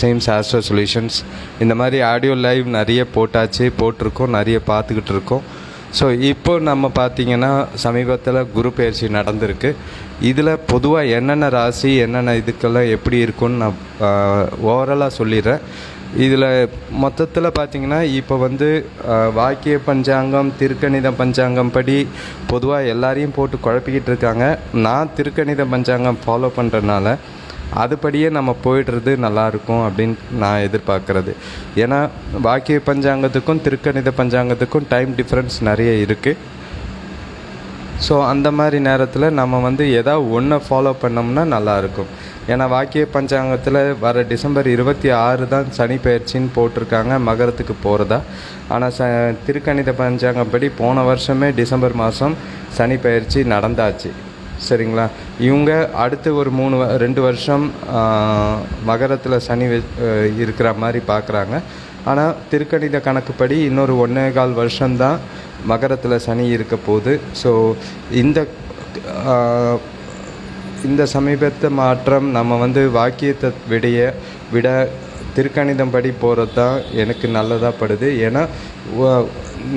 சேம்ஸ் astro solutions இந்த மாதிரி audio live நிறைய போட்டாச்சு போட்டிருக்கோம் நிறைய பார்த்துக்கிட்டு இருக்கோம். ஸோ இப்போ நம்ம பார்த்தீங்கன்னா சமீபத்தில் குரு பயிற்சி நடந்திருக்கு. இதில் பொதுவாக என்னென்ன ராசி என்னென்ன இதுக்கெல்லாம் எப்படி இருக்கும்னு நான் ஓவராலாக சொல்லிடுறேன். இதில் மொத்தத்தில் பார்த்தீங்கன்னா இப்போ வந்து வாக்கிய பஞ்சாங்கம் திருக்கணித பஞ்சாங்கம் படி பொதுவாக எல்லாரையும் போட்டு குழப்பிக்கிட்டு இருக்காங்க. நான் திருக்கணித பஞ்சாங்கம் ஃபாலோ பண்ணுறதுனால அதுபடியே நம்ம போயிடுறது நல்லாயிருக்கும் அப்படின்னு நான் எதிர்பார்க்குறது. ஏன்னா வாக்கிய பஞ்சாங்கத்துக்கும் திருக்கணித பஞ்சாங்கத்துக்கும் டைம் டிஃப்ரென்ஸ் நிறைய இருக்குது ஸோ அந்த மாதிரி நேரத்தில் நம்ம வந்து எதா ஒன்றை ஃபாலோ பண்ணோம்னா நல்லாயிருக்கும். ஏன்னா வாக்கிய பஞ்சாங்கத்தில் வர டிசம்பர் இருபத்தி ஆறு தான் சனி பயிற்சின்னு போட்டிருக்காங்க மகரத்துக்கு போகிறதா ஆனால் ச திருக்கணித பஞ்சாங்கப்படி போன வருஷமே டிசம்பர் மாதம் சனி பயிற்சி நடந்தாச்சு. சரிங்களா? இவங்க அடுத்து ஒரு மூணு வ- ரெண்டு வருஷம் மகரத்தில் சனி இருக்கிற மாதிரி பார்க்குறாங்க ஆனால் திருக்கணித கணக்குப்படி இன்னொரு ஒன்றே கால் வருஷம்தான் மகரத்தில் சனி இருக்க போகுது. ஸோ இந்த இந்த சமீபத்தை மாற்றம் நம்ம வந்து வாக்கியத்தை விடைய விட திருக்கணிதம் படி போகிறது தான் எனக்கு நல்லதாக படுது. ஏன்னா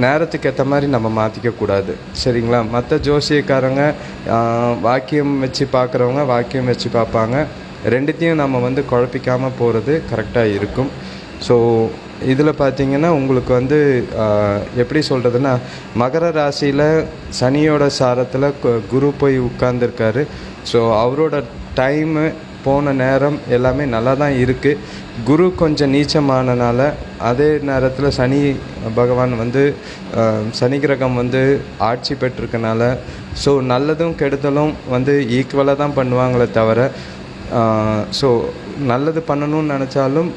நேரத்துக்கு ஏற்ற மாதிரி நம்ம மாற்றிக்கக்கூடாது சரிங்களா? மற்ற ஜோசியக்காரங்க வாக்கியம் வச்சு பார்க்குறவங்க வாக்கியம் வச்சு பார்ப்பாங்க ரெண்டுத்தையும் நம்ம வந்து குழப்பிக்காமல் போகிறது கரெக்டாக இருக்கும். ஸோ இதில் பார்த்தீங்கன்னா உங்களுக்கு வந்து எப்படி சொல்கிறதுன்னா மகர ராசியில் சனியோட சாரத்தில் கு- குரு போய் உட்கார்ந்துருக்காரு. ஸோ அவரோட டைமு போன நேரம் எல்லாமே நல்லா தான் இருக்குது குரு கொஞ்சம் நீச்சமானனால அதே நேரத்தில் சனி பகவான் வந்து சனி கிரகம் வந்து ஆட்சி பெற்றிருக்கனால ஸோ நல்லதும் கெடுதலும் வந்து ஈக்குவலாக தான் பண்ணுவாங்களே தவிர ஸோ நல்லது பண்ணணும்னு நினச்சாலும்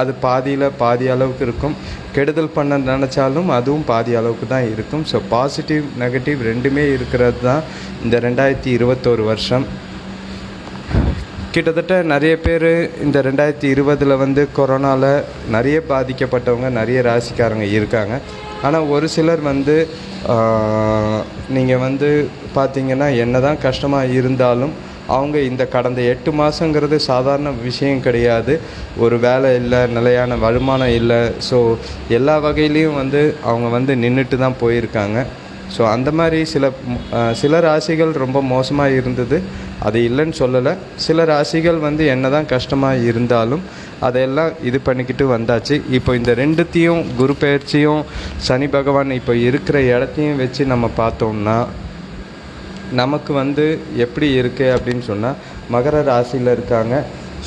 அது பாதியில் பாதி அளவுக்கு இருக்கும். கெடுதல் பண்ண நினச்சாலும் அதுவும் பாதி அளவுக்கு தான் இருக்கும். ஸோ பாசிட்டிவ் நெகட்டிவ் ரெண்டுமே இருக்கிறது தான் இந்த ரெண்டாயிரத்தி இருபத்தோரு வருஷம். கிட்டத்தட்ட நிறைய பேர் இந்த ரெண்டாயிரத்தி இருபதில் வந்து கொரோனாவில் நிறைய பாதிக்கப்பட்டவங்க நிறைய ராசிக்காரங்க இருக்காங்க. ஆனால் ஒரு சிலர் வந்து நீங்கள் வந்து பார்த்தீங்கன்னா என்ன தான் கஷ்டமாக இருந்தாலும் அவங்க இந்த கடந்த எட்டு மாதங்கிறது சாதாரண விஷயம் கிடையாது. ஒரு வேலை இல்லை நிலையான வருமானம் இல்லை. ஸோ எல்லா வகையிலையும் வந்து அவங்க வந்து நின்றுட்டு தான் போயிருக்காங்க. ஸோ அந்த மாதிரி சில சில ராசிகள் ரொம்ப மோசமாக இருந்தது. அது இல்லைன்னு சொல்லலை. சில ராசிகள் வந்து என்ன தான் கஷ்டமாக இருந்தாலும் அதையெல்லாம் இது பண்ணிக்கிட்டு வந்தாச்சு. இப்போ இந்த ரெண்டுத்தையும் குரு பெயர்ச்சியும் சனி பகவான் இப்போ இருக்கிற இடத்தையும் வச்சு நம்ம பார்த்தோம்னா நமக்கு வந்து எப்படி இருக்குது அப்படின்னு சொன்னால் மகர ராசியில் இருக்காங்க.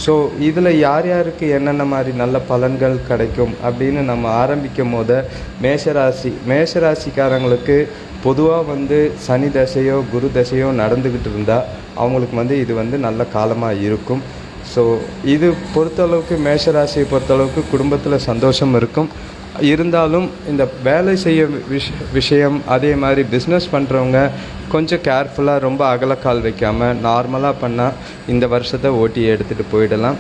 ஸோ இதில் யார் யாருக்கு என்னென்ன மாதிரி நல்ல பலன்கள் கிடைக்கும் அப்படின்னு நம்ம ஆரம்பிக்கும் போது மேஷராசி மேஷராசிக்காரங்களுக்கு பொதுவாக வந்து சனி தசையோ குரு தசையோ நடந்துக்கிட்டு இருந்தால் அவங்களுக்கு வந்து இது வந்து நல்ல காலமாக இருக்கும். ஸோ இது பொறுத்தளவுக்கு மேஷராசியை பொறுத்தளவுக்கு குடும்பத்தில் சந்தோஷம் இருக்கும். இருந்தாலும் இந்த வேலை செய்ய விஷ விஷயம் அதே மாதிரி பிஸ்னஸ் பண்ணுறவங்க கொஞ்சம் கேர்ஃபுல்லாக ரொம்ப அகலக்கால் வைக்காமல் நார்மலாக பண்ணால் இந்த வருஷத்தை ஓட்டி எடுத்துகிட்டு போயிடலாம்.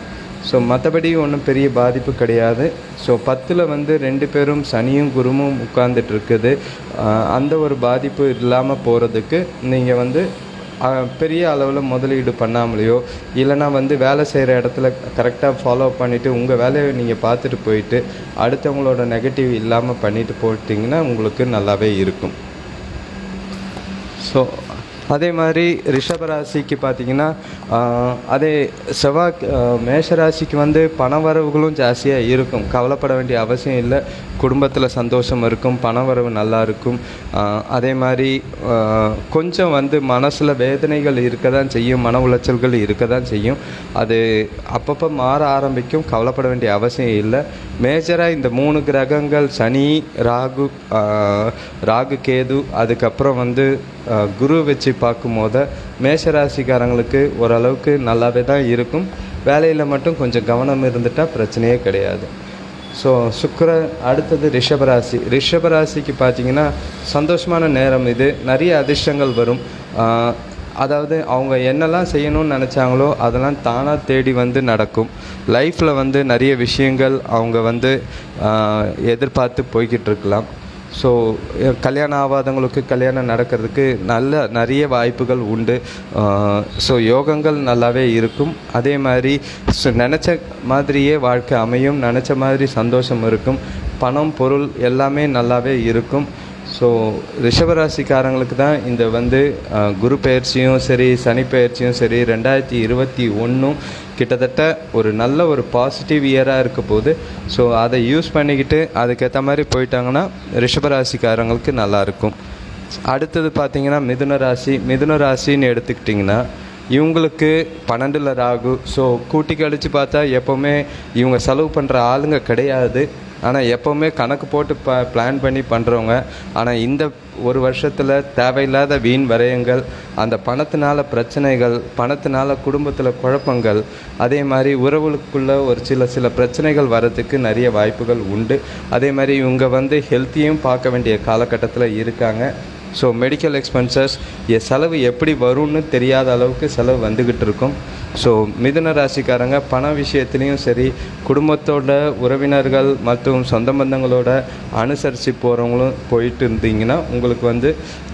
ஸோ மற்றபடி ஒன்றும் பெரிய பாதிப்பு கிடையாது. ஸோ பத்தில் வந்து ரெண்டு பேரும் சனியும் குருவும் உட்கார்ந்துட்டு இருக்குது அந்த ஒரு பாதிப்பு இல்லாமல் போகிறதுக்கு நீங்கள் வந்து பெரிய அளவில் முதலீடு பண்ணாமலையோ இல்லைனா வந்து வேலை செய்கிற இடத்துல கரெக்டாக ஃபாலோ பண்ணிவிட்டு உங்கள் வேலையை நீங்கள் பார்த்துட்டு போயிட்டு அடுத்தவங்களோட நெகட்டிவ் இல்லாமல் பண்ணிட்டு போட்டிங்கன்னா உங்களுக்கு நல்லாவே இருக்கும். ஸோ அதே மாதிரி ரிஷபராசிக்கு பார்த்தீங்கன்னா அதே செவ்வாய் மேஷராசிக்கு வந்து பண வரவுகளும் ஜாஸ்தியாக இருக்கும். கவலைப்பட வேண்டிய அவசியம் இல்லை. குடும்பத்தில் சந்தோஷம் இருக்கும் பணவரவு நல்லா இருக்கும். அதே மாதிரி கொஞ்சம் வந்து மனசில் வேதனைகள் இருக்க தான் செய்யும் மன உளைச்சல்கள் இருக்க தான் செய்யும். அது அப்பப்போ மாற ஆரம்பிக்கும் கவலைப்பட வேண்டிய அவசியம் இல்லை. மேஜராக இந்த மூணு கிரகங்கள் சனி ராகு ராகு கேது அதுக்கப்புறம் வந்து குரு வச்சு பார்க்கும்போது மேஷராசிக்காரங்களுக்கு ஓரளவுக்கு நல்லாவே தான் இருக்கும். வேலையில் மட்டும் கொஞ்சம் கவனம் இருந்துட்டால் பிரச்சனையே கிடையாது. ஸோ சுக்கர அடுத்தது ரிஷபராசி. ரிஷபராசிக்கு பார்த்தீங்கன்னா சந்தோஷமான நேரம் இது. நிறைய அதிர்ஷ்டங்கள் வரும். அதாவது அவங்க என்னெல்லாம் செய்யணும்னு நினச்சாங்களோ அதெல்லாம் தானாக தேடி வந்து நடக்கும். லைஃப்பில் வந்து நிறைய விஷயங்கள் அவங்க வந்து எதிர்பார்த்து போய்கிட்டு இருக்கலாம். ஸோ கல்யாணம் ஆகாதவங்களுக்கு கல்யாணம் நடக்கிறதுக்கு நல்ல நிறைய வாய்ப்புகள் உண்டு. ஸோ யோகங்கள் நல்லாவே இருக்கும். அதே மாதிரி ஸோ நினச்ச மாதிரியே வாழ்க்கை அமையும். நினச்ச மாதிரி சந்தோஷம் இருக்கும். பணம் பொருள் எல்லாமே நல்லாவே இருக்கும். ஸோ ரிஷபராசிக்காரங்களுக்கு தான் இந்த வந்து குரு பயிற்சியும் சரி சனி பயிற்சியும் சரி ரெண்டாயிரத்தி இருபத்தி ஒன்றும் கிட்டத்தட்ட ஒரு நல்ல ஒரு பாசிட்டிவ் இயராக இருக்க போது ஸோ அதை யூஸ் பண்ணிக்கிட்டு அதுக்கேற்ற மாதிரி போயிட்டாங்கன்னா ரிஷபராசிக்காரங்களுக்கு நல்லாயிருக்கும் அடுத்தது பார்த்திங்கன்னா மிதுன ராசி. மிதுன ராசின்னு எடுத்துக்கிட்டிங்கன்னா இவங்களுக்கு பன்னெண்டில் ராகு. ஸோ கூட்டி கழித்து பார்த்தா எப்போவுமே இவங்க செலவு பண்ணுற ஆளுங்க கிடையாது. ஆனால் எப்போவுமே கணக்கு போட்டு ப பிளான் பண்ணி பண்ணுறவங்க ஆனால் இந்த ஒரு வருஷத்தில் தேவையில்லாத வீண் விரயங்கள் அந்த பணத்தினால பிரச்சனைகள் பணத்தினால குடும்பத்தில் குழப்பங்கள் அதே மாதிரி உறவுகளுக்குள்ள ஒரு சில சில பிரச்சனைகள் வரதுக்கு நிறைய வாய்ப்புகள் உண்டு. அதே மாதிரி இவங்க வந்து ஹெல்த்தையும் பார்க்க வேண்டிய காலகட்டத்தில் இருக்காங்க. ஸோ மெடிக்கல் எக்ஸ்பென்சஸ் என் செலவு எப்படி வரும்னு தெரியாத அளவுக்கு செலவு வந்துக்கிட்டு இருக்கும். ஸோ மிதுன ராசிக்காரங்க பண விஷயத்துலேயும் சரி குடும்பத்தோட உறவினர்கள் மற்றும் சொந்த பந்தங்களோட அனுசரித்து போகிறவங்களும் போயிட்டு இருந்தீங்கன்னா உங்களுக்கு வந்து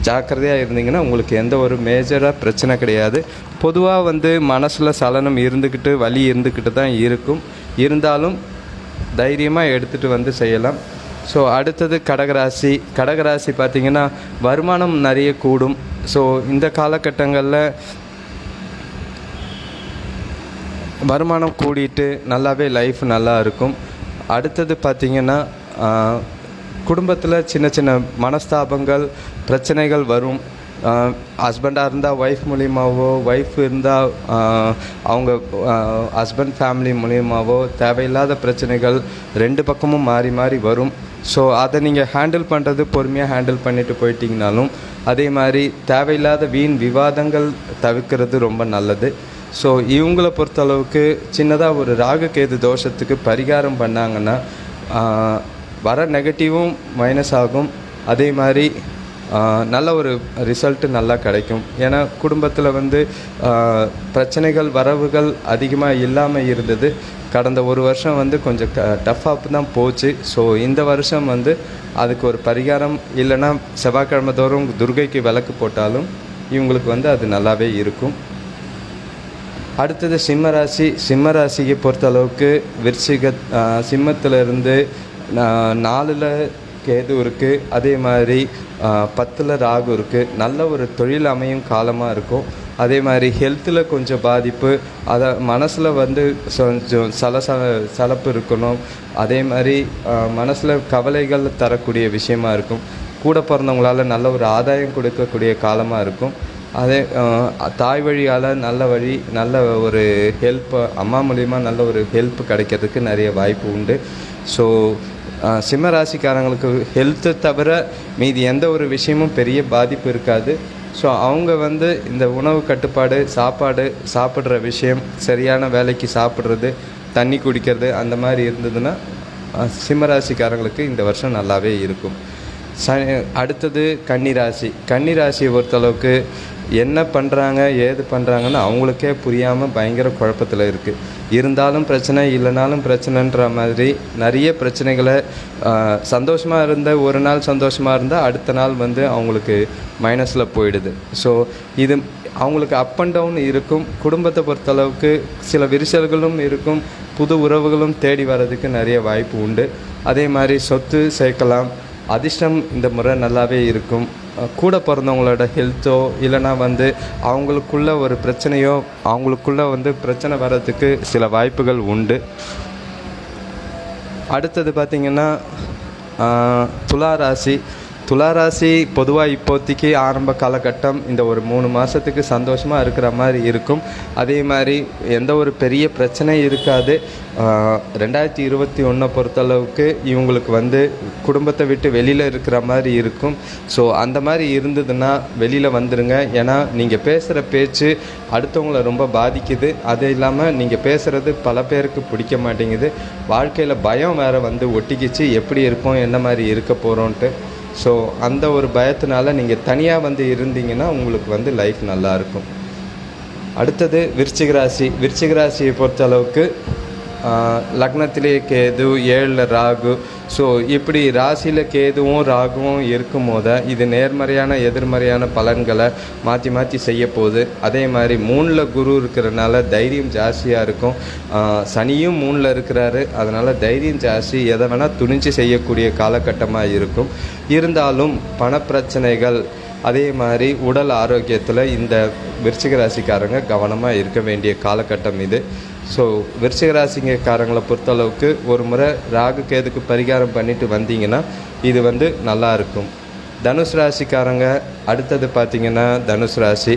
ஜாக்கிரதையாக இருந்தீங்கன்னா உங்களுக்கு எந்த ஒரு மேஜராக பிரச்சனை கிடையாது. பொதுவாக வந்து மனசில் சலனம் இருந்துக்கிட்டு வலி இருந்துக்கிட்டு தான் இருக்கும். இருந்தாலும் தைரியமாக எடுத்துகிட்டு வந்து செய்யலாம். ஸோ அடுத்தது கடகராசி. கடகராசி பார்த்திங்கன்னா வருமானம் நிறைய கூடும். ஸோ இந்த காலகட்டங்களில் வருமானம் கூடிட்டு நல்லாவே லைஃப் நல்லா இருக்கும். அடுத்தது பார்த்திங்கன்னா குடும்பத்தில் சின்ன சின்ன மனஸ்தாபங்கள் பிரச்சனைகள் வரும். ஹஸ்பண்டாக இருந்தால் ஒய்ஃப் மூலியமாகவோ ஒய்ஃப் இருந்தால் அவங்க ஹஸ்பண்ட் ஃபேமிலி மூலியமாகவோ தேவையில்லாத பிரச்சனைகள் ரெண்டு பக்கமும் மாறி மாறி வரும். ஸோ அதை நீங்கள் ஹேண்டில் பண்ணுறது பொறுமையாக ஹேண்டில் பண்ணிட்டு போயிட்டீங்கனாலும் அதே மாதிரி தேவையில்லாத வீண் விவாதங்கள் தவிர்க்கிறது ரொம்ப நல்லது. ஸோ இவங்கள பொறுத்தளவுக்கு சின்னதாக ஒரு ராகுகேது தோஷத்துக்கு பரிகாரம் பண்ணாங்கன்னா வர நெகட்டிவும் மைனஸ் ஆகும். அதே மாதிரி நல்ல ஒரு ரிசல்ட்டு நல்லா கிடைக்கும். ஏன்னா குடும்பத்தில் வந்து பிரச்சனைகள் வரவுகள் அதிகமாக இல்லாமல் இருந்தது. கடந்த ஒரு வருஷம் வந்து கொஞ்சம் க டஃப்பாக தான் போச்சு. ஸோ இந்த வருஷம் வந்து அதுக்கு ஒரு பரிகாரம் இல்லைன்னா செவ்வாய்க்கிழமை தோறும் துர்கைக்கு விளக்கு போட்டாலும் இவங்களுக்கு வந்து அது நல்லாவே இருக்கும். அடுத்தது சிம்ம ராசி. சிம்ம ராசியை பொறுத்தளவுக்கு விருச்சிக சிம்மத்திலிருந்து நாலில் கேது இருக்குது அதே மாதிரி பத்தில் ராகு இருக்குது நல்ல ஒரு தொழில் அமையும் காலமாக இருக்கும். அதே மாதிரி ஹெல்த்தில் கொஞ்சம் பாதிப்பு. அதை மனசில் வந்து கொஞ்சம் சலச சலப்பு இருக்கணும். அதே மாதிரி மனசில் கவலைகள் தரக்கூடிய விஷயமா இருக்கும். கூட பிறந்தவங்களால நல்ல ஒரு ஆதாயம் கொடுக்கக்கூடிய காலமாக இருக்கும். அதே தாய் வழியால் நல்ல வழி நல்ல ஒரு ஹெல்ப் அம்மா மூலிமா நல்ல ஒரு ஹெல்ப் கிடைக்கிறதுக்கு நிறைய வாய்ப்பு உண்டு. ஸோ சிம்ம ராசிக்காரங்களுக்கு ஹெல்த்தை தவிர மீதி எந்த ஒரு விஷயமும் பெரிய பாதிப்பு இருக்காது. ஸோ அவங்க வந்து இந்த உணவு கட்டுப்பாடு சாப்பாடு சாப்பிட்ற விஷயம் சரியான வேலைக்கு சாப்பிட்றது தண்ணி குடிக்கிறது அந்த மாதிரி இருந்ததுன்னா சிம்மராசிக்காரங்களுக்கு சிம்ம ராசிக்காரங்களுக்கு இந்த வருஷம் நல்லாவே இருக்கும். ச அடுத்தது கன்னிராசி. கன்னிராசியை பொறுத்தளவுக்கு என்ன பண்ணுறாங்க ஏது பண்ணுறாங்கன்னு அவங்களுக்கே புரியாமல் பயங்கர குழப்பத்தில் இருக்குது இருந்தாலும் பிரச்சனை இல்லைனாலும் பிரச்சனைன்ற மாதிரி நிறைய பிரச்சனைகளை சந்தோஷமாக இருந்த ஒரு நாள் சந்தோஷமாக இருந்தால் அடுத்த நாள் வந்து அவங்களுக்கு மைனஸில் போயிடுது. ஸோ இது அவங்களுக்கு அப் அண்ட் டவுன் இருக்கும். குடும்பத்தை பொறுத்தளவுக்கு சில விரிசல்களும் இருக்கும். புது உறவுகளும் தேடி வர்றதுக்கு நிறைய வாய்ப்பு உண்டு. அதே மாதிரி சொத்து சேர்க்கலாம். அதிர்ஷ்டம் இந்த முறை நல்லாவே இருக்கும். கூட பிறந்தவங்களோட ஹெல்த்தோ இல்லைனா வந்து அவங்களுக்குள்ள ஒரு பிரச்சனையோ அவங்களுக்குள்ள வந்து பிரச்சனை வர்றதுக்கு சில வாய்ப்புகள் உண்டு. அடுத்தது பார்த்திங்கன்னா துளா துலா ராசி. துளாராசி பொதுவாக இப்போதைக்கு ஆரம்ப காலகட்டம் இந்த ஒரு மூணு மாதத்துக்கு சந்தோஷமாக இருக்கிற மாதிரி இருக்கும். அதே மாதிரி எந்த ஒரு பெரிய பிரச்சனையும் இருக்காது. ரெண்டாயிரத்தி இருபத்தி ஒன்றை பொறுத்தளவுக்கு இவங்களுக்கு வந்து குடும்பத்தை விட்டு வெளியில் இருக்கிற மாதிரி இருக்கும். ஸோ அந்த மாதிரி இருந்ததுன்னா வெளியில் வந்துடுங்க ஏன்னா நீங்கள் பேசுகிற பேச்சு அடுத்தவங்கள ரொம்ப பாதிக்குது. அது இல்லாமல் நீங்கள் பேசுகிறது பல பேருக்கு பிடிக்க மாட்டேங்குது. வாழ்க்கையில் பயம் வேறு வந்து ஒட்டிக்கிச்சு. எப்படி இருப்போம் என்ன மாதிரி இருக்க போகிறோன்ட்டு ஸோ அந்த ஒரு பயத்தினால நீங்கள் தனியாக வந்து இருந்தீங்கன்னா உங்களுக்கு வந்து லைஃப் நல்லாயிருக்கும். அடுத்தது விருச்சிக ராசி. விருச்சிக ராசியை பொறுத்த அளவுக்கு லக்னத்திலே கேது ஏழில் ராகு. ஸோ இப்படி ராசியில் கேதுவும் ராகுவும் இருக்கும் இது நேர்மறையான எதிர்மறையான பலன்களை மாற்றி மாற்றி செய்ய போகுது. அதே மாதிரி மூணில் குரு இருக்கிறனால தைரியம் ஜாஸ்தியாக இருக்கும். சனியும் மூணில் இருக்கிறாரு. அதனால் தைரியம் ஜாஸ்தி எதை வேணால் துணிஞ்சு செய்யக்கூடிய காலகட்டமாக இருக்கும். இருந்தாலும் பணப்பிரச்சனைகள் அதே மாதிரி உடல் ஆரோக்கியத்தில் இந்த விருச்சிக ராசிக்காரங்க கவனமாக இருக்க வேண்டிய காலகட்டம் இது. ஸோ விருச்சிக பொறுத்தளவுக்கு ஒரு முறை ராகு கேதுக்கு பரிகாரம் பண்ணிட்டு வந்தீங்கன்னா இது வந்து நல்லா இருக்கும். தனுஷ் ராசிக்காரங்க அடுத்தது பார்த்திங்கன்னா தனுஷ் ராசி.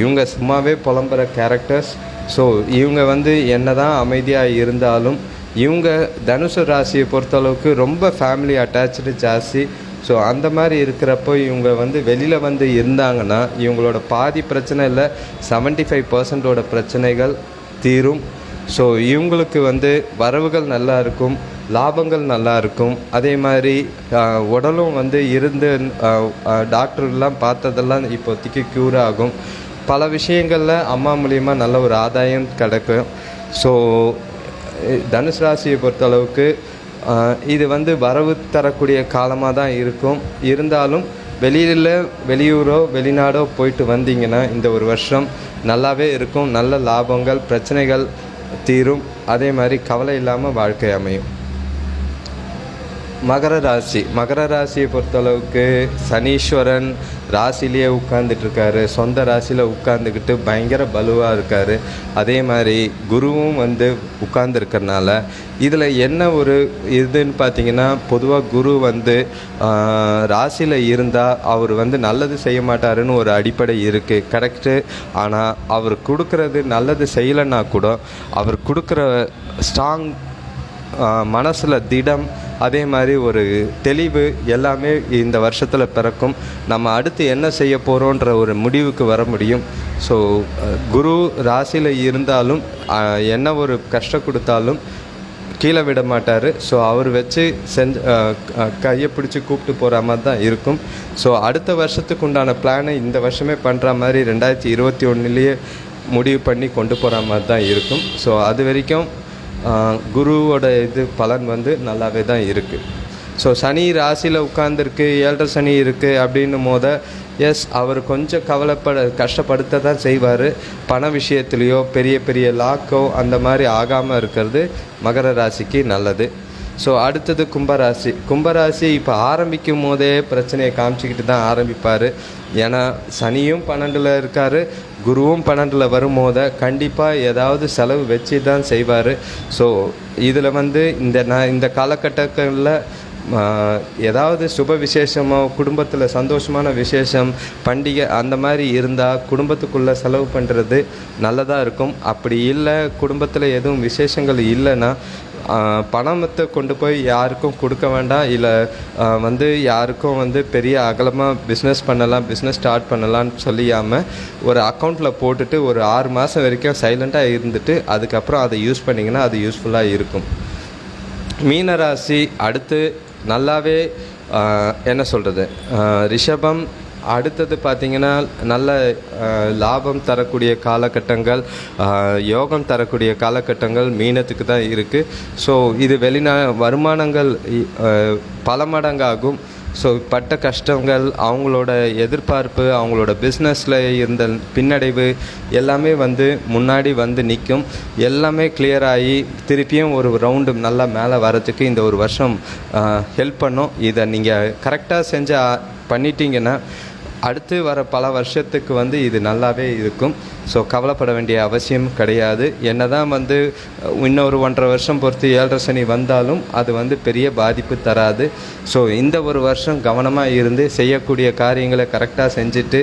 இவங்க சும்மாவே புலம்புற கேரக்டர்ஸ் ஸோ இவங்க வந்து என்ன தான் அமைதியாக இருந்தாலும் இவங்க தனுஷ ராசியை பொறுத்தளவுக்கு ரொம்ப ஃபேமிலி அட்டாச்சு ஜாஸ்தி. ஸோ அந்த மாதிரி இருக்கிறப்போ இவங்க வந்து வெளியில் வந்து இருந்தாங்கன்னா இவங்களோட பாதி பிரச்சனை இல்லை செவன்ட்டி ஃபைவ் பர்சன்டோட பிரச்சனைகள் தீரும். ஸோ இவங்களுக்கு வந்து வரவுகள் நல்லா இருக்கும் லாபங்கள் நல்லா இருக்கும். அதே மாதிரி உடலும் வந்து இருந்து டாக்டர்லாம் பார்த்ததெல்லாம் இப்போதைக்கு க்யூர் ஆகும். பல விஷயங்களில் அம்மா மூலியமாக நல்ல ஒரு ஆதாயம் கிடைக்கும். ஸோ தனுசு ராசியை பொறுத்தளவுக்கு இது வந்து வரவு தரக்கூடிய காலமாக தான் இருக்கும். இருந்தாலும் வெளியில் வெளியூரோ வெளிநாடோ போயிட்டு வந்தீங்கன்னா இந்த ஒரு வருஷம் நல்லாவே இருக்கும். நல்ல லாபங்கள் பிரச்சனைகள் தீரும். அதே மாதிரி கவலை இல்லாமல் வாழ்க்கை அமையும். மகர ராசி. மகர ராசியை பொறுத்தளவுக்கு சனீஸ்வரன் ராசிலேயே உட்கார்ந்துட்டு இருக்காரு சொந்த ராசியில் உட்காந்துக்கிட்டு பயங்கர பலுவாக இருக்கார். அதே மாதிரி குருவும் வந்து உட்கார்ந்துருக்கறனால இதில் என்ன ஒரு இதுன்னு பார்த்தீங்கன்னா பொதுவாக குரு வந்து ராசியில் இருந்தால் அவர் வந்து நல்லது செய்ய மாட்டாருன்னு ஒரு அடிப்படை இருக்குது கரெக்டு ஆனால் அவர் கொடுக்கறது நல்லது செய்யலைன்னா கூட அவர் கொடுக்குற ஸ்ட்ராங் மனசில் திடம் அதே மாதிரி ஒரு தெளிவு எல்லாமே இந்த வருஷத்தில் பிறக்கும். நம்ம அடுத்து என்ன செய்ய போகிறோன்ற ஒரு முடிவுக்கு வர முடியும். ஸோ குரு ராசியில் இருந்தாலும் என்ன ஒரு கஷ்டம் கொடுத்தாலும் கீழே விட மாட்டார். ஸோ அவர் வச்சு செஞ்சு கையை பிடிச்சி கூப்பிட்டு போகிற மாதிரி தான் இருக்கும். ஸோ அடுத்த வருஷத்துக்கு உண்டான பிளானை இந்த வருஷமே பண்ணுற மாதிரி ரெண்டாயிரத்தி இருபத்தி ஒன்றுலேயே முடிவு பண்ணி கொண்டு போகிற மாதிரி தான் இருக்கும். ஸோ அது வரைக்கும் குருவோட இது பலன் வந்து நல்லாவே தான் இருக்குது ஸோ சனி ராசியில் உட்காந்துருக்கு ஏழரை சனி இருக்குது அப்படின்னும் போத எஸ் அவர் கொஞ்சம் கவலைப்பட கஷ்டப்படுத்த தான் செய்வார். பண விஷயத்துலேயோ பெரிய பெரிய லாக்கோ அந்த மாதிரி ஆகாமல் இருக்கிறது மகர ராசிக்கு நல்லது. ஸோ அடுத்தது கும்பராசி. கும்பராசி இப்போ ஆரம்பிக்கும் போதே பிரச்சனையை காமிச்சிக்கிட்டு தான் ஆரம்பிப்பார். ஏன்னா சனியும் பன்னெண்டில் இருக்கார். குருவும் பன்னெண்டில் வரும்போத கண்டிப்பாக ஏதாவது செலவு வச்சு தான் செய்வார். ஸோ இதில் வந்து இந்த நான் இந்த காலகட்டங்களில் ஏதாவது சுப விசேஷமோ குடும்பத்தில் சந்தோஷமான விசேஷம் பண்டிகை அந்த மாதிரி இருந்தால் குடும்பத்துக்குள்ளே செலவு பண்ணுறது நல்லதாக இருக்கும். அப்படி இல்லை குடும்பத்தில் எதுவும் விசேஷங்கள் இல்லைன்னா பணத்தை கொண்டு போய் யாருக்கும் கொடுக்க வேண்டாம். இல்லை வந்து யாருக்கும் வந்து பெரிய அகலமாக பிஸ்னஸ் பண்ணலாம் பிஸ்னஸ் ஸ்டார்ட் பண்ணலான்னு சொல்லியாமல் ஒரு அக்கௌண்ட்டில் போட்டுட்டு ஒரு ஆறு மாதம் வரைக்கும் சைலண்ட்டாக இருந்துட்டு அதுக்கப்புறம் அதை யூஸ் பண்ணிங்கன்னா அது யூஸ்ஃபுல்லாக இருக்கும். மீனராசி அடுத்து நல்லாவே என்ன சொல்கிறது ரிஷபம் அடுத்தது பார்த்திங்கன்னா நல்ல லாபம் தரக்கூடிய காலகட்டங்கள் யோகம் தரக்கூடிய காலகட்டங்கள் மீனத்துக்கு தான் இருக்குது ஸோ இது வெளிநா வருமானங்கள் இ- பல மடங்காகும். ஸோ பட்ட கஷ்டங்கள் அவங்களோட எதிர்பார்ப்பு அவங்களோட பிஸ்னஸில் இருந்த பின்னடைவு எல்லாமே வந்து முன்னாடி வந்து நிற்கும் எல்லாமே கிளியர் ஆகி திருப்பியும் ஒரு ரவுண்டு நல்லா மேலே வரதுக்கு இந்த ஒரு வருஷம் ஹெல்ப் பண்ணும். இதை நீங்கள் கரெக்டாக செஞ்சு பண்ணிட்டீங்கன்னா அடுத்து வர பல வருஷத்துக்கு வந்து இது நல்லாவே இருக்கும். ஸோ கவலைப்பட வேண்டிய அவசியம் கிடையாது. என்ன தான் வந்து இன்னொரு ஒன்றரை வருஷம் பொறுத்து ஏழரை சனி வந்தாலும் அது வந்து பெரிய பாதிப்பு தராது. ஸோ இந்த ஒரு வருஷம் கவனமாக இருந்து செய்யக்கூடிய காரியங்களை கரெக்டாக செஞ்சுட்டு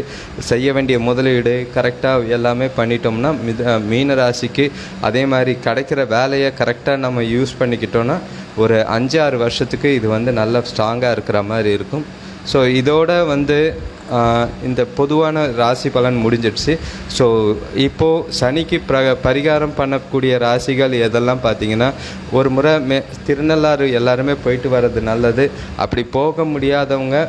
செய்ய வேண்டிய முதலீடு கரெக்டாக எல்லாமே பண்ணிட்டோம்னா மித மீன ராசிக்கு அதே மாதிரி கிடைக்கிற வேலையை கரெக்டாக நம்ம யூஸ் பண்ணிக்கிட்டோன்னா ஒரு அஞ்சு ஆறு வருஷத்துக்கு இது வந்து நல்ல ஸ்ட்ராங்காக இருக்கிற மாதிரி இருக்கும். ஸோ இதோட வந்து இந்த பொதுவான ராசி பலன் முடிஞ்சிடுச்சு. ஸோ இப்போது சனிக்கு பிர பரிகாரம் பண்ணக்கூடிய ராசிகள் எதெல்லாம் பார்த்தீங்கன்னா ஒரு முறை மே திருநள்ளாறு எல்லாருமே போயிட்டு வர்றது நல்லது. அப்படி போக முடியாதவங்க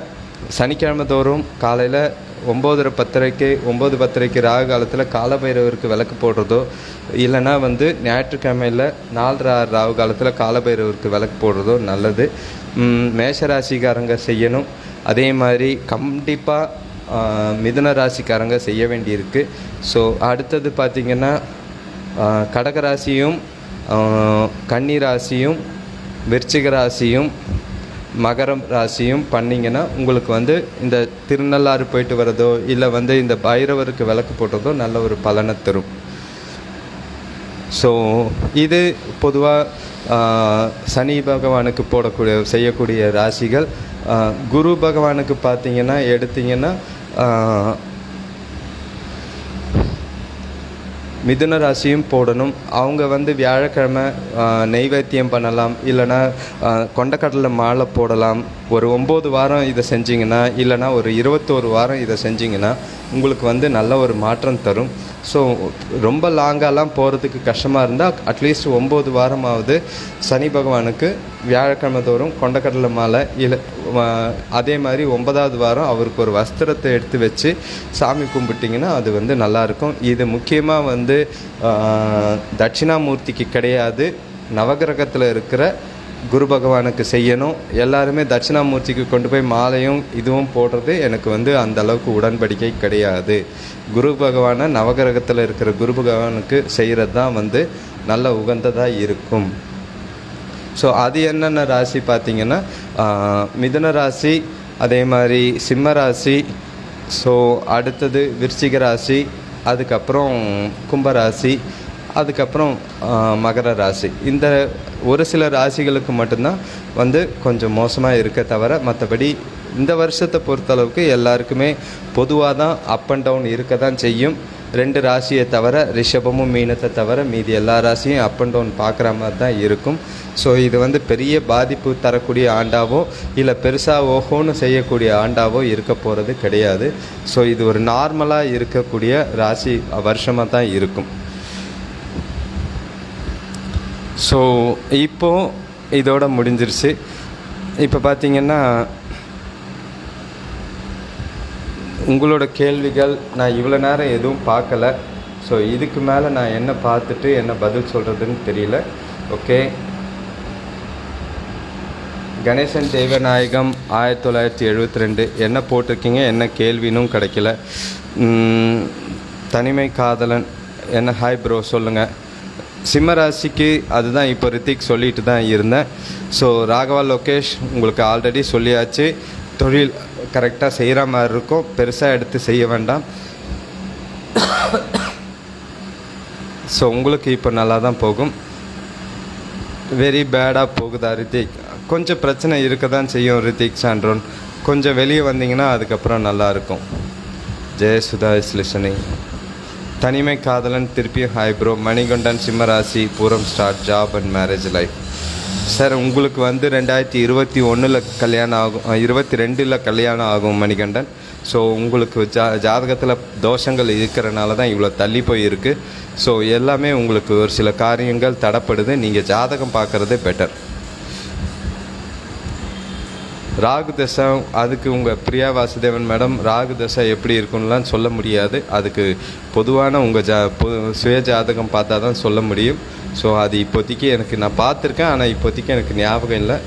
சனிக்கிழமை தோறும் காலையில் ஒம்போதரை பத்தரைக்கு ஒம்பது பத்தரைக்கு ராகு காலத்தில் காலபைரவருக்கு விளக்கு போடுறதோ இல்லைன்னா வந்து ஞாயிற்றுக்கிழமையில் நாலரை ஆறு ராகு காலத்தில் காலபைரவருக்கு விளக்கு போடுறதோ நல்லது. மேஷராசிக்காரங்க செய்யணும். அதே மாதிரி கண்டிப்பாக மிதுன ராசிக்காரங்க செய்ய வேண்டியிருக்கு. ஸோ அடுத்தது பார்த்திங்கன்னா கடகராசியும் கடக ராசியும் கன்னி ராசியும் விருச்சிக ராசியும் மகரம் ராசியும் பண்ணிங்கன்னா உங்களுக்கு வந்து இந்த திருநள்ளாறு போயிட்டு வரதோ இல்லை வந்து இந்த பைரவருக்கு விளக்கு போடுறதோ நல்ல ஒரு பலனை தரும். ஸோ இது பொதுவாக சனி பகவானுக்கு போடக்கூடிய செய்யக்கூடிய ராசிகள். குரு பகவானுக்கு பார்த்தீங்கன்னா எடுத்தீங்கன்னா மிதுன ராசியும் போடணும். அவங்க வந்து வியாழக்கிழமை நெய்வேத்தியம் பண்ணலாம். இல்லைன்னா கொண்டக்கடலை மாலை போடலாம். ஒரு ஒம்பது வாரம் இதை செஞ்சிங்கன்னா இல்லைன்னா ஒரு இருபத்தோரு வாரம் இதை செஞ்சிங்கன்னா உங்களுக்கு வந்து நல்ல ஒரு மாற்றம் தரும். ஸோ ரொம்ப லாங்காலாம் போகிறதுக்கு கஷ்டமாக இருந்தால் அட்லீஸ்ட் ஒம்பது வாரமாவது சனி பகவானுக்கு வியாழக்கிழமை தோறும் கொண்டக்கடலை மாலை இல்லை அதே மாதிரி ஒன்பதாவது வாரம் அவருக்கு ஒரு வஸ்திரத்தை எடுத்து வச்சு சாமி கும்பிட்டிங்கன்னா அது வந்து நல்லாயிருக்கும். இது முக்கியமாக வந்து தட்சிணாமூர்த்திக்கு கிடையாது. நவகிரகத்தில் இருக்கிற குரு பகவானுக்கு செய்யணும். எல்லாருமே தட்சிணாமூர்த்திக்கு கொண்டு போய் மாலையும் இதுவும் போடுறது எனக்கு வந்து அந்த அளவுக்கு உடன்படிக்கை கிடையாது. குரு பகவானை நவகிரகத்தில் இருக்கிற குரு பகவானுக்கு செய்கிறது தான் வந்து நல்ல உகந்ததாக இருக்கும். ஸோ அது என்னென்ன ராசி பார்த்திங்கன்னா மிதுன ராசி அதே மாதிரி சிம்ம ராசி ஸோ அடுத்தது விருச்சிக ராசி அதுக்கப்புறம் கும்பராசி அதுக்கப்புறம் மகர ராசி. இந்த ஒரு சில ராசிகளுக்கு மட்டும்தான் வந்து கொஞ்சம் மோசமாக இருக்க தவிர மற்றபடி இந்த வருஷத்தை பொறுத்தளவுக்கு எல்லாருக்குமே பொதுவாக தான் அப் அண்ட் டவுன் இருக்க தான் செய்யும். ரெண்டு ராசியை தவிர ரிஷபமும் மீனத்தை தவிர மீதி எல்லா ராசியும் அப் அண்ட் டவுன் பார்க்குற மாதிரி தான் இருக்கும். ஸோ இது வந்து பெரிய பாதிப்பு தரக்கூடிய ஆண்டாவோ இல்லை பெருசாக ஓஹோன்னு செய்யக்கூடிய ஆண்டாவோ இருக்க போகிறது கிடையாது. ஸோ இது ஒரு நார்மலாக இருக்கக்கூடிய ராசி வருஷமாக தான் இருக்கும். ஸோ இப்போ இதோட முடிஞ்சிருச்சு. இப்போ பார்த்தீங்கன்னா உங்களோட கேள்விகள் நான் இவ்வளோ நேரம் எதுவும் பார்க்கல. ஸோ இதுக்கு மேலே நான் என்ன பார்த்துட்டு என்ன பதில் சொல்கிறதுன்னு தெரியல. ஓகே கணேசன் தெய்வநாயகம் ஆயிரத்தி தொள்ளாயிரத்தி எழுபத்தி ரெண்டு என்ன போட்டிருக்கீங்க? என்ன கேள்வினும் கிடைக்கல. தனிமை காதலன். என்ன ஹாய் ப்ரோ சொல்லுங்கள் சிம்ம ராசிக்கு அதுதான் இப்போ ரித்திக் சொல்லிட்டு தான் இருந்தேன். ஸோ ராகவா லோகேஷ் உங்களுக்கு ஆல்ரெடி சொல்லியாச்சு. தொழில் கரெக்டாக செய்கிற மாதிரி இருக்கும். பெருசாக எடுத்து செய்ய வேண்டாம். ஸோ உங்களுக்கு இப்போ நல்லா தான் போகும் வெரி பேடாக போகுதா ரித்திக்? கொஞ்சம் பிரச்சனை இருக்க தான் செய்யும் ரித்திக் சாண்ட்ரோன். கொஞ்சம் வெளியே வந்தீங்கன்னா அதுக்கப்புறம் நல்லாயிருக்கும் ஜெயசுதா இஸ் லிசனிங் தனிமை காதலன் திருப்பியும் ஹாய் ப்ரோ மணிகண்டன் சிம்மராசி Pooram star job and marriage life sir உங்களுக்கு வந்து ரெண்டாயிரத்தி இருபத்தி ஒன்றில் கல்யாணம் ஆகும் இருபத்தி ரெண்டில் கல்யாணம் ஆகும் மணிகண்டன். ஸோ உங்களுக்கு ஜா ஜாதகத்தில் தோஷங்கள் இருக்கிறனால தான் இவ்வளோ தள்ளி போயிருக்கு. ஸோ எல்லாமே உங்களுக்கு ஒரு சில காரியங்கள் தடப்படுது. நீங்கள் ஜாதகம் பார்க்குறதே பெட்டர் ராகு தசை அதுக்கு உங்கள் பிரியா வாசுதேவன் மேடம் ராகு தசை எப்படி இருக்கும்லாம் சொல்ல முடியாது. அதுக்கு பொதுவான உங்கள் ஜா சுய ஜாதகம் பார்த்தா தான் சொல்ல முடியும். ஸோ அது இப்போதைக்கு எனக்கு நான் பார்த்துருக்கேன் ஆனால் இப்போதைக்கு எனக்கு ஞாபகம் இல்லை.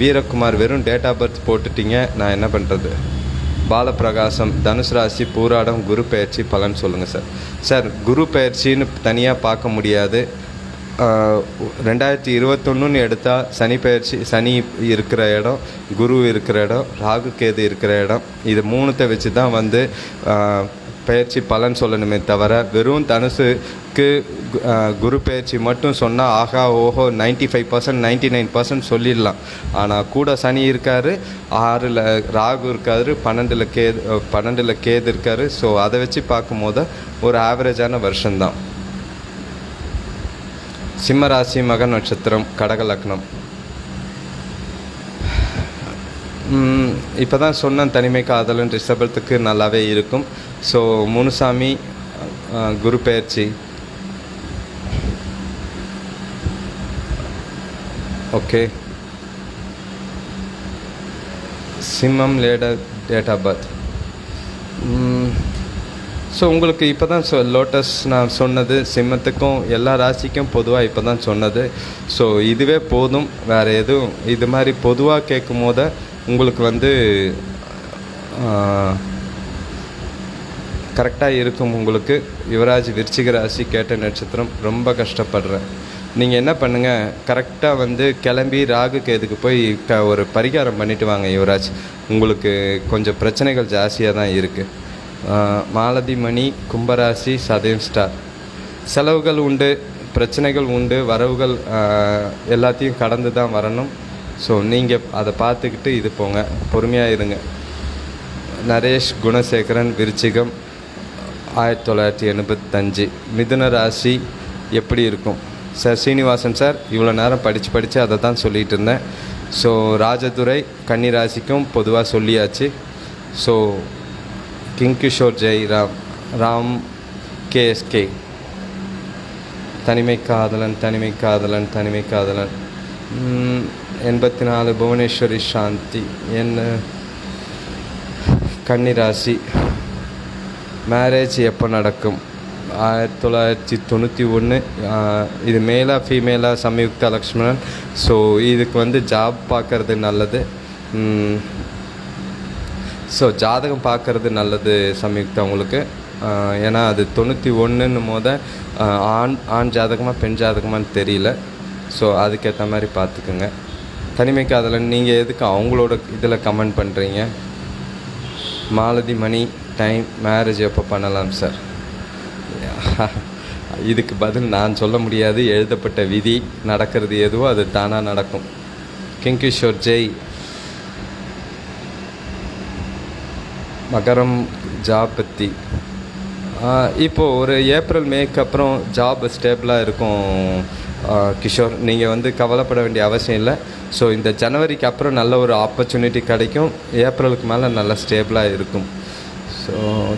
வீரகுமார் வெறும் டேட் ஆஃப் பர்த் போட்டுட்டீங்க நான் என்ன பண்ணுறது பாலப்பிரகாசம் தனுசு ராசி பூராடம் குரு பயிற்சி பலன் சொல்லுங்கள் சார். சார் குரு பயிற்சின்னு தனியாக பார்க்க முடியாது. ரெண்டாயிரத்தி இருபத்தொன்னுன்னு எடுத்தால் சனி பயிற்சி சனி இருக்கிற இடம் குரு இருக்கிற இடம் ராகு கேது இருக்கிற இடம். இது மூணுத்தை வச்சு தான் வந்து பயிற்சி பலன் சொல்லணுமே தவிர வெறும் தனுசுக்கு கு- குரு பயிற்சி மட்டும் சொன்னால் ஆஹா ஓஹோ ninety five percent ninety nine percent சொல்லிடலாம். ஆனால் கூட சனி இருக்கார் ஆறில் ராகு இருக்காரு பன்னெண்டில் கேது பன்னெண்டில் கேது இருக்கார். ஸோ அதை வச்சு பார்க்கும்போது ஒரு ஆவரேஜான வருஷம்தான். சிம்மராசி மக நட்சத்திரம் கடக லக்னம். இப்போ தான் சொன்ன தனிமை காதலன் ரிஷபத்துக்கு நல்லாவே இருக்கும். ஸோ முனுசாமி குரு பெயர்ச்சி. ஓகே சிம்மம் லேட டேட் ஆஃப் பர்த். ஸோ உங்களுக்கு இப்போ தான் சொ லோட்டஸ் நான் சொன்னது சிம்மத்துக்கும் எல்லா ராசிக்கும் பொதுவாக இப்போ தான் சொன்னது. ஸோ இதுவே போதும் வேறு எதுவும் இது மாதிரி பொதுவாக கேட்கும் போது உங்களுக்கு வந்து கரெக்டாக இருக்கும் உங்களுக்கு. யுவராஜ் விருச்சிக ராசி கேட்ட நட்சத்திரம் ரொம்ப கஷ்டப்படுறேன். நீங்கள் என்ன பண்ணுங்கள் கரெக்டாக வந்து கிளம்பி ராகு கேதுக்கு போய் க ஒரு பரிகாரம் பண்ணிவிட்டு வாங்க யுவராஜ். உங்களுக்கு கொஞ்சம் பிரச்சனைகள் ஜாஸ்தியாக தான் இருக்குது மாலதி மணி கும்பராசி சதயம் ஸ்டார். செலவுகள் உண்டு பிரச்சனைகள் உண்டு வரவுகள் எல்லாத்தையும் கடந்து தான் வரணும். ஸோ நீங்கள் அதை பார்த்துக்கிட்டு இது போங்க பொறுமையாக இருங்க. நரேஷ் குணசேகரன் விருச்சிகம் ஆயிரத்தி தொள்ளாயிரத்தி எண்பத்தஞ்சு. மிதுன ராசி எப்படி இருக்கும்? சார் சீனிவாசன் சார் இவ்வளோ நேரம் படித்து படித்து அதை தான் சொல்லிகிட்டு இருந்தேன். ஸோ ராஜதுரை கன்னி ராசிக்கும் பொதுவாக சொல்லியாச்சு. ஸோ கிங்கிஷோர் ஜெய் ராம் ராம் கேஎஸ்கே. தனிமை காதலன் தனிமை காதலன் தனிமை காதலன். எண்பத்தி நாலு புவனேஸ்வரி சாந்தி. என்ன கன்னிராசி. மேரேஜ் எப்போ நடக்கும்? ஆயிரத்தி தொள்ளாயிரத்தி தொண்ணூற்றி ஒன்று இது மேலாக ஃபீமேலாக சம்யுக்தா லக்ஷ்மணன். ஸோ இதுக்கு வந்து ஜாப் பார்க்குறது நல்லது. ஸோ ஜாதகம் பார்க்கறது நல்லது சம்யுக்தா உங்களுக்கு. ஏன்னா அது தொண்ணூற்றி ஒன்றுன்னு போத ஆண் ஆண் ஜாதகமாக பெண் ஜாதகமான்னு தெரியல. ஸோ அதுக்கேற்ற மாதிரி பார்த்துக்குங்க. தனிமைக்கு அதில் நீங்கள் எதுக்கு அவங்களோட இதில் கமெண்ட் பண்ணுறீங்க மாலதி மணி டைம் மேரேஜ் எப்போ பண்ணலாம் சார்? இதுக்கு பதில் நான் சொல்ல முடியாது. எழுதப்பட்ட விதி நடக்கிறது எதுவோ அது தானாக நடக்கும். கிங்கிஷோர் ஜெய் மகரம் ஜாப் பற்றி இப்போது ஒரு ஏப்ரல் மேக்கு அப்புறம் ஜாப் ஸ்டேபிளாக இருக்கும் கிஷோர். நீங்கள் வந்து கவலைப்பட வேண்டிய அவசியம் இல்லை. ஸோ இந்த ஜனவரிக்கு அப்புறம் நல்ல ஒரு ஆப்பர்ச்சுனிட்டி கிடைக்கும். ஏப்ரலுக்கு மேலே நல்லா ஸ்டேபிளாக இருக்கும். ஸோ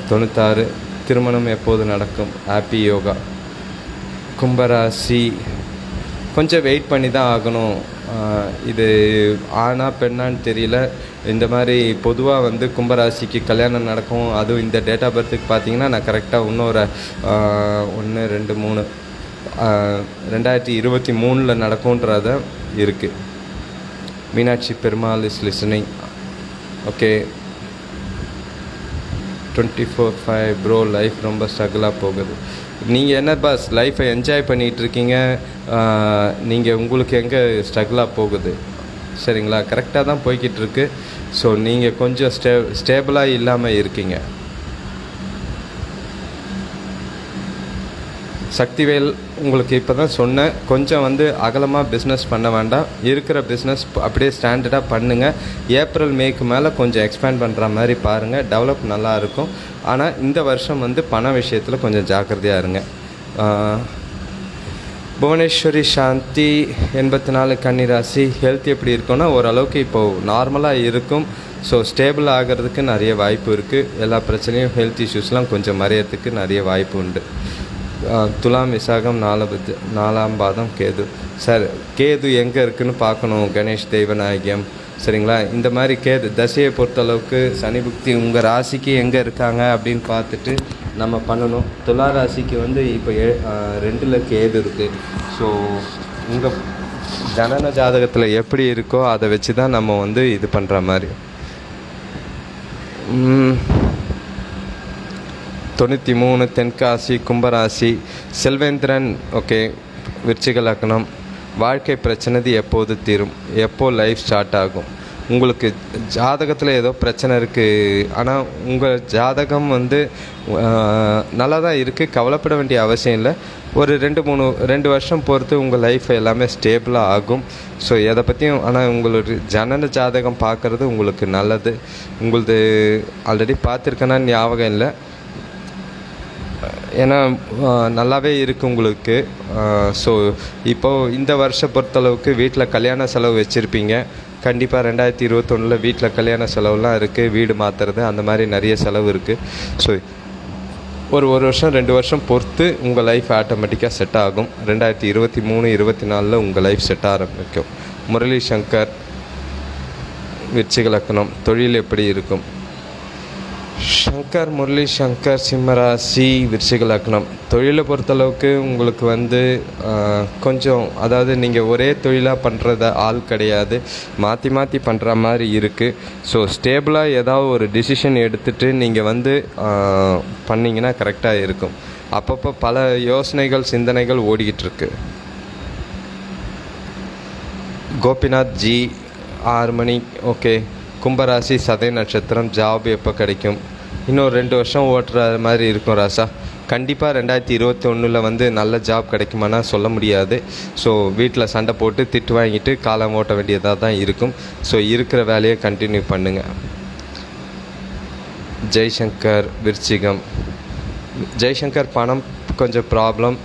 தொண்ணூத்தாறு திருமணம் எப்போது நடக்கும்? ஹாப்பி யோகா கும்பராசி. கொஞ்சம் வெயிட் பண்ணி தான் ஆகணும். இது ஆணா பெண்ணான்னு தெரியல. இந்த மாதிரி பொதுவாக வந்து கும்பராசிக்கு கல்யாணம் நடக்கும். அதுவும் இந்த டேட் ஆஃப் பர்த்துக்கு பார்த்தீங்கன்னா நான் கரெக்டாக இன்னொரு ஒன்று ரெண்டு மூணு ரெண்டாயிரத்தி இருபத்தி மூணில் நடக்கும்ன்றத இருக்குது Meenakshi Perumal is listening okay twenty four five bro life ரொம்ப ஸ்ட்ரகிளாக போகுது. நீங்கள் என்ன பாஸ் லைஃப்பை என்ஜாய் பண்ணிகிட்டு இருக்கீங்க நீங்கள் உங்களுக்கு எங்கே ஸ்ட்ரகிளாக போகுது? சரிங்களா? கரெக்டாக தான் போய்கிட்டு இருக்கு ஸோ நீங்கள் கொஞ்சம் ஸ்டே ஸ்டேபிளாக இல்லாமல் இருக்கீங்க. சக்திவேல் உங்களுக்கு இப்போ தான் சொன்னேன். கொஞ்சம் வந்து அகலமாக பிஸ்னஸ் பண்ண வேண்டாம். இருக்கிற பிஸ்னஸ் அப்படியே ஸ்டாண்டர்டாக பண்ணுங்கள் ஏப்ரல் மேக்கு மேலே கொஞ்சம் எக்ஸ்பேண்ட் பண்ணுற மாதிரி பாருங்கள் டெவலப் நல்லாயிருக்கும் ஆனால் இந்த வருஷம் வந்து பண விஷயத்தில் கொஞ்சம் ஜாக்கிரதையாக இருங்க. புவனேஸ்வரி சாந்தி எண்பத்தி நாலு கன்னிராசி ஹெல்த் எப்படி இருக்கும்னா ஓரளவுக்கு இப்போது நார்மலாக இருக்கும். ஸோ ஸ்டேபிள் ஆகிறதுக்கு நிறைய வாய்ப்பு இருக்குது எல்லா பிரச்சனையும் ஹெல்த் இஷ்யூஸ்லாம் கொஞ்சம் மறையறதுக்கு நிறைய வாய்ப்பு உண்டு. துலாம் விசாகம் நாலாவது நாலாம் பாதம் கேது. சார் கேது எங்கே இருக்குன்னு பார்க்கணும். கணேஷ் தெய்வநாயகம் சரிங்களா? இந்த மாதிரி கேது தசையை பொறுத்தளவுக்கு சனி புக்தி உங்கள் ராசிக்கு எங்கே இருக்காங்க அப்படின்னு பார்த்துட்டு நம்ம பண்ணணும். துலா ராசிக்கு வந்து இப்போ ஏ ரெண்டில் கேது இருக்குது ஸோ உங்கள் ஜனன ஜாதகத்தில் எப்படி இருக்கோ அதை வச்சு தான் நம்ம வந்து இது பண்ணுற மாதிரி. தொண்ணூற்றி மூணு தென்காசி கும்பராசி செல்வேந்திரன் ஓகே விருச்சிக லக்னம் வாழ்க்கை பிரச்சனை எப்போது தீரும்? எப்போ லைஃப் ஸ்டார்ட் ஆகும்? உங்களுக்கு ஜாதகத்தில் ஏதோ பிரச்சனை இருக்குது ஆனால் உங்கள் ஜாதகம் வந்து நல்லா தான் இருக்குது கவலைப்பட வேண்டிய அவசியம் இல்லை. ஒரு ரெண்டு மூணு ரெண்டு வருஷம் பொறுத்து உங்கள் லைஃப் எல்லாமே ஸ்டேபிளாக ஆகும். ஸோ எதை பற்றியும் ஆனால் உங்களோட ஜனன ஜாதகம் பார்க்குறது உங்களுக்கு நல்லது. உங்களது ஆல்ரெடி பார்த்துருக்கேன்னா ஞாபகம் இல்லை. ஏன்னா நல்லாவே இருக்குது உங்களுக்கு. ஸோ இப்போது இந்த வருஷம் பொறுத்தளவுக்கு வீட்டில் கல்யாண செலவு வச்சுருப்பீங்க. கண்டிப்பாக ரெண்டாயிரத்தி இருபத்தொன்னில் வீட்டில் கல்யாண செலவுலாம் இருக்குது வீடு மாற்றுறது அந்த மாதிரி நிறைய செலவு இருக்குது ஸோ ஒரு ஒரு வருஷம் ரெண்டு வருஷம் பொறுத்து உங்கள் லைஃப் ஆட்டோமேட்டிக்காக செட் ஆகும். ரெண்டாயிரத்தி இருபத்தி மூணு இருபத்தி நாலில் உங்கள் லைஃப் செட் ஆரம்பிக்கும். முரளி சங்கர் விச்சிகலக்கணம் தொழில் எப்படி இருக்கும்? சங்கர் முரளி சங்கர் சிம்மராசி விருச்சிக லக்னம் தொழிலை பொறுத்தளவுக்கு உங்களுக்கு வந்து கொஞ்சம் அதாவது நீங்கள் ஒரே தொழிலாக பண்ணுறத ஆள் கிடையாது. மாற்றி மாற்றி பண்ணுற மாதிரி இருக்குது ஸோ ஸ்டேபிளாக ஏதாவது ஒரு டிசிஷன் எடுத்துகிட்டு நீங்கள் வந்து பண்ணிங்கன்னா கரெக்டாக இருக்கும். அப்பப்போ பல யோசனைகள் சிந்தனைகள் ஓடிக்கிட்டு இருக்கு. கோபிநாத் ஜி ஆறு மணி ஓகே. கும்பராசி சதய நட்சத்திரம் ஜாப் எப்போ கிடைக்கும்? இன்னும் ரெண்டு வருஷம் ஓட்டுற மாதிரி இருக்கும் ராசா. கண்டிப்பாக ரெண்டாயிரத்தி இருபத்தி ஒன்றில் வந்து நல்ல ஜாப் கிடைக்குமானா சொல்ல முடியாது. ஸோ வீட்டில் சண்டை போட்டு திட்டு வாங்கிட்டு காலம் ஓட்ட வேண்டியதாக தான் இருக்கும். ஸோ இருக்கிற வேலையை கண்டினியூ பண்ணுங்கள் ஜெய்சங்கர் விருச்சிகம். ஜெய்சங்கர் பணம் கொஞ்சம் ப்ராப்ளம்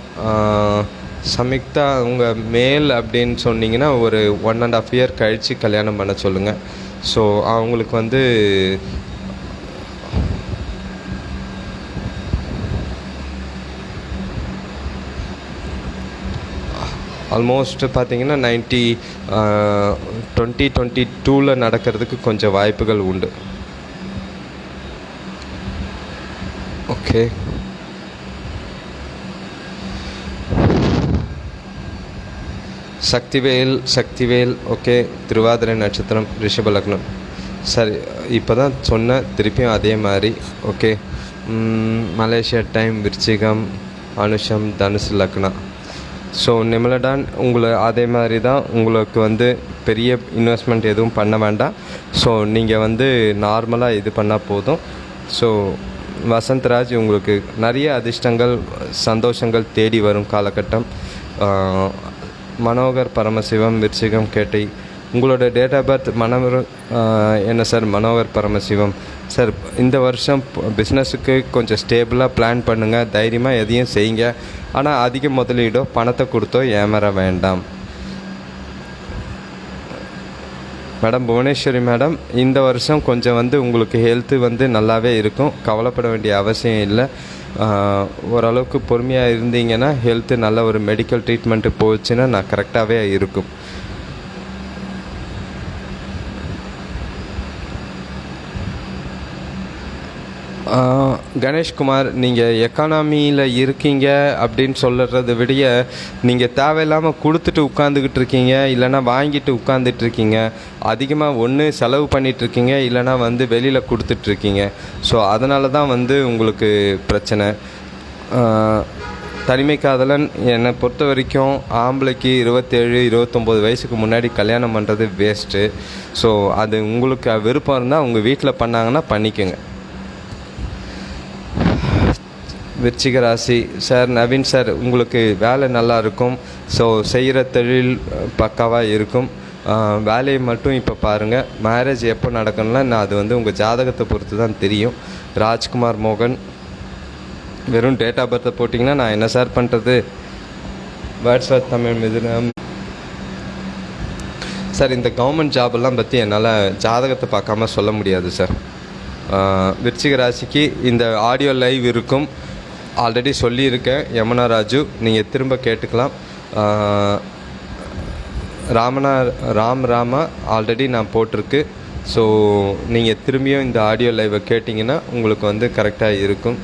சமிக்தா உங்கள் மேல் அப்படின்னு சொன்னீங்கன்னா ஒரு ஒன் அண்ட் ஆஃப் இயர் கழித்து கல்யாணம் பண்ண சொல்லுங்கள் ஸோ அவங்களுக்கு வந்து ஆல்மோஸ்ட் பார்த்தீங்கன்னா நைன்ட்டி டுவெண்ட்டி டுவெண்ட்டி டூவில் நடக்கிறதுக்கு கொஞ்சம் வாய்ப்புகள் உண்டு. ஓகே சக்திவேல் சக்திவேல் ஓகே திருவாதிரை நட்சத்திரம் ரிஷப லக்னம். சரி இப்போ தான் சொன்னேன் திருப்பியும் அதே மாதிரி ஓகே மலேசியா டைம் விருச்சிகம் அனுஷம் தனுசு லக்னா. ஸோ நிமலடான் உங்களை அதே மாதிரி தான் உங்களுக்கு வந்து பெரிய இன்வெஸ்ட்மெண்ட் எதுவும் பண்ண வேண்டாம். ஸோ நீங்கள் வந்து நார்மலாக இது பண்ணால் போதும். ஸோ வசந்த்ராஜ் உங்களுக்கு நிறைய அதிர்ஷ்டங்கள் சந்தோஷங்கள் தேடி வரும் காலகட்டம். மனோகர் பரமசிவம் விருச்சிகம் கேட்டை. உங்களோட டேட் ஆஃப் பர்த் மனோகர் என்ன சார் மனோகர் பரமசிவம். சார் இந்த வருஷம் பிஸ்னஸுக்கு கொஞ்சம் ஸ்டேபிளாக பிளான் பண்ணுங்கள் தைரியமாக எதையும் செய்யுங்க. ஆனால் அதிக முதலீடோ பணத்தை கொடுத்தோ ஏமாற வேண்டாம். மேடம் புவனேஸ்வரி மேடம் இந்த வருஷம் கொஞ்சம் வந்து உங்களுக்கு ஹெல்த்து வந்து நல்லாவே இருக்கும். கவலைப்பட வேண்டிய அவசியம் இல்லை. ஓரளவுக்கு பொறுமையாக இருந்தீங்கன்னா ஹெல்த்து நல்ல ஒரு மெடிக்கல் ட்ரீட்மெண்ட்டு போச்சுன்னா நான் கரெக்டாகவே இருக்கும். கணேஷ்குமார் நீங்கள் எக்கானமியில் இருக்கீங்க அப்படின்னு சொல்லுறத விடைய நீங்கள் தேவையில்லாமல் கொடுத்துட்டு உட்காந்துக்கிட்டு இருக்கீங்க இல்லைன்னா வாங்கிட்டு உட்காந்துட்டு இருக்கீங்க. அதிகமாக ஒன்று செலவு பண்ணிகிட்ருக்கீங்க இல்லைனா இல்லைன்னா வந்து வெளியில் கொடுத்துட்ருக்கீங்க ஸோ அதனால தான் வந்து உங்களுக்கு பிரச்சனை. தனிமை காதலன் என்னை பொறுத்த வரைக்கும் ஆம்பளைக்கு இருபத்தேழு இருபத்தொம்போது வயசுக்கு முன்னாடி கல்யாணம் பண்ணுறது வேஸ்ட்டு ஸோ அது உங்களுக்கு விருப்பம் இருந்தால் உங்கள் வீட்டில் பண்ணாங்கன்னா பண்ணிக்கோங்க. விருச்சிக ராசி. சார் நவீன் சார் உங்களுக்கு வேலை நல்லா இருக்கும். ஸோ செய்கிற தொழில் பக்காவாக இருக்கும். வேலையை மட்டும் இப்போ பாருங்கள் மேரேஜ் எப்போ நடக்கணும்னா நான் அது வந்து உங்கள் ஜாதகத்தை பொறுத்து தான் தெரியும். ராஜ்குமார் மோகன் வெறும் டேட் ஆஃப் பர்த்தை போட்டிங்கன்னா நான் என்ன சார் பண்ணுறது வாட்ஸ்அப் தமிழ் மிதுனம். சார் இந்த கவர்மெண்ட் ஜாபெல்லாம் பற்றி என்னால் ஜாதகத்தை பார்க்காம சொல்ல முடியாது சார் விருச்சிக ராசிக்கு இந்த ஆடியோ லைவ் இருக்கும். ஆல்ரெடி சொல்லியிருக்கேன் யமுனா ராஜு நீங்கள் திரும்ப கேட்டுக்கலாம். ராமனா ராம் ராமா ஆல்ரெடி நான் போட்டிருக்கு. ஸோ நீங்கள் திரும்பியும் இந்த ஆடியோ லைவை கேட்டிங்கன்னா உங்களுக்கு வந்து கரெக்டாக இருக்கும்.